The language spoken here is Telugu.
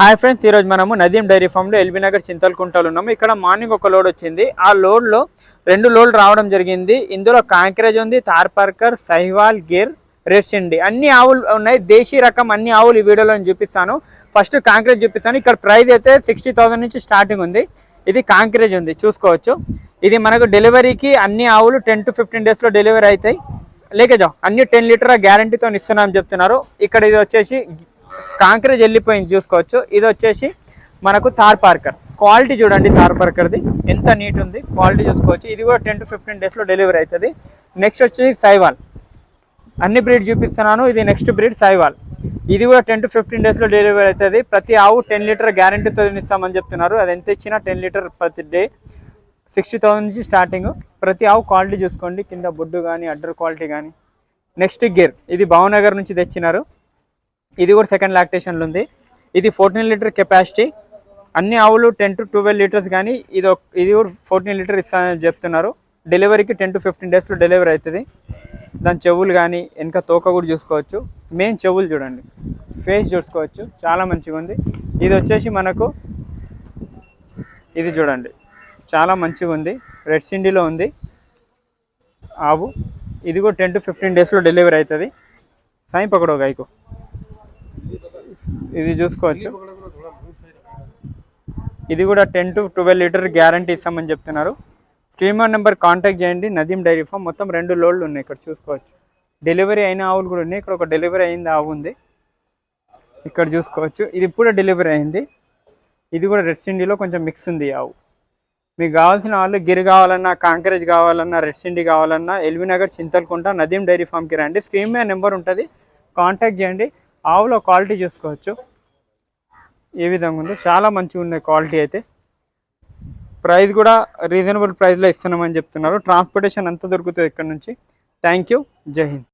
హాయ్ ఫ్రెండ్స్ ఈరోజు మనము నదీం డైరీ ఫామ్లో ఎల్బీ నగర్ చింతలకుంటలు ఉన్నాము. ఇక్కడ మార్నింగ్ ఒక లోడ్ వచ్చింది. ఆ లోడ్లో రెండు లోడ్లు రావడం జరిగింది. ఇందులో కాంక్రేజ్ ఉంది తార్పార్కర్ సహివాల్ గిర్ రెడ్సిండి అన్ని ఆవులు ఉన్నాయి. దేశీ రకం అన్ని ఆవులు ఈ వీడియోలో చూపిస్తాను. ఫస్ట్ కాంక్రేజ్ చూపిస్తాను. ఇక్కడ ప్రైస్ అయితే సిక్స్టీ థౌసండ్ నుంచి స్టార్టింగ్ ఉంది. ఇది కాంక్రేజ్ ఉంది చూసుకోవచ్చు. ఇది మనకు డెలివరీకి అన్ని ఆవులు టెన్ టు ఫిఫ్టీన్ డేస్లో డెలివరీ అవుతాయి. లేకేజా అన్ని టెన్ లీటర్ గ్యారంటీతో ఇస్తున్నామని చెప్తున్నారు. ఇక్కడ ఇది వచ్చేసి కాంక్రీట్ వెళ్ళిపోయింది చూసుకోవచ్చు. ఇది వచ్చేసి మనకు థార్ పార్కర్. క్వాలిటీ చూడండి థార్ పార్కర్ది. ఎంత నీట్ ఉంది. క్వాలిటీ చూసుకోవచ్చు. ఇది కూడా టెన్ టు ఫిఫ్టీన్ డేస్లో డెలివరీ అవుతుంది. నెక్స్ట్ వచ్చేసి సైవాల్. అన్ని బ్రీడ్ చూపిస్తున్నాను. ఇది నెక్స్ట్ బ్రీడ్ సైవాల్. ఇది కూడా టెన్ టు ఫిఫ్టీన్ డేస్లో డెలివరీ అవుతుంది. ప్రతి ఆవు టెన్ లీటర్ గ్యారంటీతో ఇస్తామని చెప్తున్నారు. అది ఎంత ఇచ్చినా టెన్ లీటర్ ప్రతి డే. సిక్స్టీ థౌసండ్ నుంచి స్టార్టింగ్ ప్రతి ఆవు క్వాలిటీ చూసుకోండి. కింద బొడ్డు కానీ అడ్డర్ క్వాలిటీ కానీ నెక్స్ట్ గేర్. ఇది భావనగర్ నుంచి తెచ్చినారు. ఇది కూడా సెకండ్ లాక్టేషన్లో ఉంది. ఇది ఫోర్టీన్ లీటర్ కెపాసిటీ అన్ని ఆవులు టెన్ టు ట్వెల్వ్ లీటర్స్ కానీ ఇది ఒక ఇది కూడా ఫోర్టీన్ లీటర్ ఇస్తానని చెప్తున్నారు. డెలివరీకి టెన్ టు ఫిఫ్టీన్ డేస్లో డెలివరీ అవుతుంది. దాని చెవులు కానీ వెనక తోక కూడా చూసుకోవచ్చు. మెయిన్ చెవులు చూడండి. ఫేస్ చూసుకోవచ్చు. చాలా మంచిగా ఉంది. ఇది వచ్చేసి మనకు ఇది చూడండి. చాలా మంచిగా ఉంది. రెడ్ సిండిలో ఉంది. ఆవు. ఇది కూడా టెన్ టు ఫిఫ్టీన్ డేస్లో డెలివరీ అవుతుంది. సాయి పకడో గాయకు ఇది చూసుకోవచ్చు. ఇది కూడా ten to twelve litre guarantee ఇస్తామని చెప్తున్నారు. స్ట్రీమర్ నెంబర్ కాంటాక్ట్ చేయండి. Nadeem dairy farm. మొత్తం రెండు లోడ్లు ఉన్నాయి ఇక్కడ చూసుకోవచ్చు. డెలివరీ అయిన ఆవులు కూడా ఉన్నాయి. ఇక్కడ ఒక డెలివరీ అయింది ఆవు ఉంది. ఇక్కడ చూసుకోవచ్చు. ఇది కూడా డెలివరీ అయింది. ఇది కూడా రెడ్ సిండీలో కొంచెం మిక్స్ ఉంది ఆవు. మీకు కావాల్సిన వాళ్ళు గిరి కావాలన్నా కాంకరేజ్ కావాలన్నా రెడ్ సిండి కావాలన్నా ఎల్బీ నగర్ చింతలకుంట నదీం డైరీ ఫామ్కి రండి. స్క్రీన్ మీద నెంబర్ ఉంటుంది. కాంటాక్ట్ చేయండి. ఆవులో క్వాలిటీ చూసుకోవచ్చు. ఏ విధంగా ఉందో చాలా మంచిగా ఉంది క్వాలిటీ అయితే. ప్రైస్ కూడా రీజనబుల్ ప్రైస్లో ఇస్తున్నామని చెప్తున్నారు. ట్రాన్స్పోర్టేషన్ అంతా దొరుకుతుంది ఇక్కడ నుంచి. Thank you. జై హింద్.